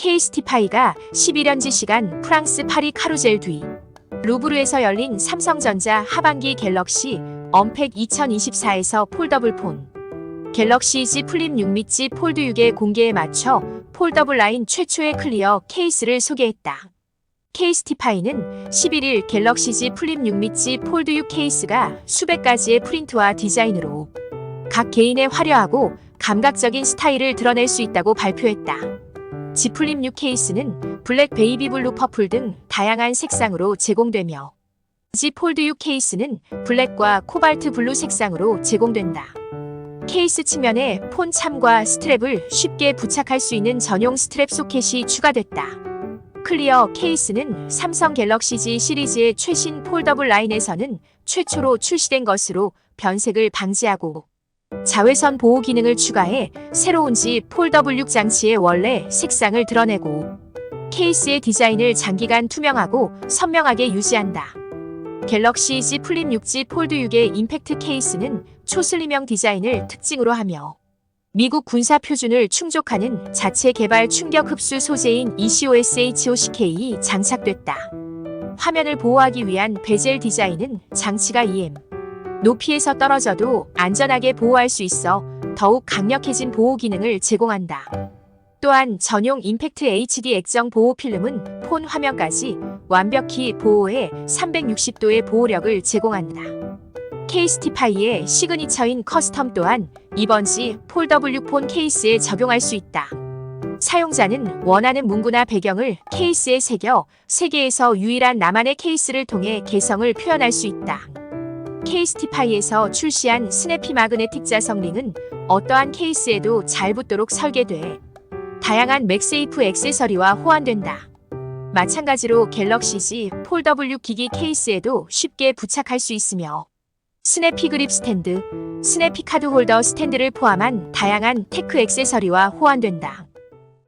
케이스티파이가 11년지 시간 프랑스 파리 카루젤 뒤 루브르에서 열린 삼성전자 하반기 갤럭시 언팩 2024에서 폴더블 폰 갤럭시 Z 플립 6 및 Z 폴드 6의 공개에 맞춰 폴더블 라인 최초의 클리어 케이스를 소개했다. 케이스티파이는 11일 갤럭시 Z 플립 6 및 Z 폴드 6 케이스가 수백 가지의 프린트와 디자인으로 각 개인의 화려하고 감각적인 스타일을 드러낼 수 있다고 발표했다. Z 플립 6 케이스는 블랙 베이비 블루 퍼플 등 다양한 색상으로 제공되며 Z 폴드 6 케이스는 블랙과 코발트 블루 색상으로 제공된다. 케이스 측면에 폰 참과 스트랩을 쉽게 부착할 수 있는 전용 스트랩 소켓이 추가됐다. 클리어 케이스는 삼성 갤럭시 Z 시리즈의 최신 폴더블 라인에서는 최초로 출시된 것으로 변색을 방지하고 자외선 보호 기능을 추가해 새로운 Z 폴더블 6 장치의 원래 색상을 드러내고 케이스의 디자인을 장기간 투명하고 선명하게 유지한다. 갤럭시 Z 플립 6G 폴드 6의 임팩트 케이스는 초슬림형 디자인을 특징으로 하며 미국 군사 표준을 충족하는 자체 개발 충격 흡수 소재인 ECOSHOCK이 장착됐다. 화면을 보호하기 위한 베젤 디자인은 장치가 EM 높이에서 떨어져도 안전하게 보호할 수 있어 더욱 강력해진 보호 기능을 제공한다. 또한 전용 임팩트 HD 액정 보호 필름은 폰 화면까지 완벽히 보호해 360도의 보호력을 제공한다. 케이스티파이의 시그니처인 커스텀 또한 이번 시 폴더블 폰 케이스에 적용할 수 있다. 사용자는 원하는 문구나 배경을 케이스에 새겨 세계에서 유일한 나만의 케이스를 통해 개성을 표현할 수 있다. 케이스티파이에서 출시한 스냅피 마그네틱 자성링은 어떠한 케이스에도 잘 붙도록 설계돼 다양한 맥세이프 액세서리와 호환된다. 마찬가지로 갤럭시 Z 폴더블 기기 케이스에도 쉽게 부착할 수 있으며 스냅피 그립 스탠드, 스냅피 카드 홀더 스탠드를 포함한 다양한 테크 액세서리와 호환된다.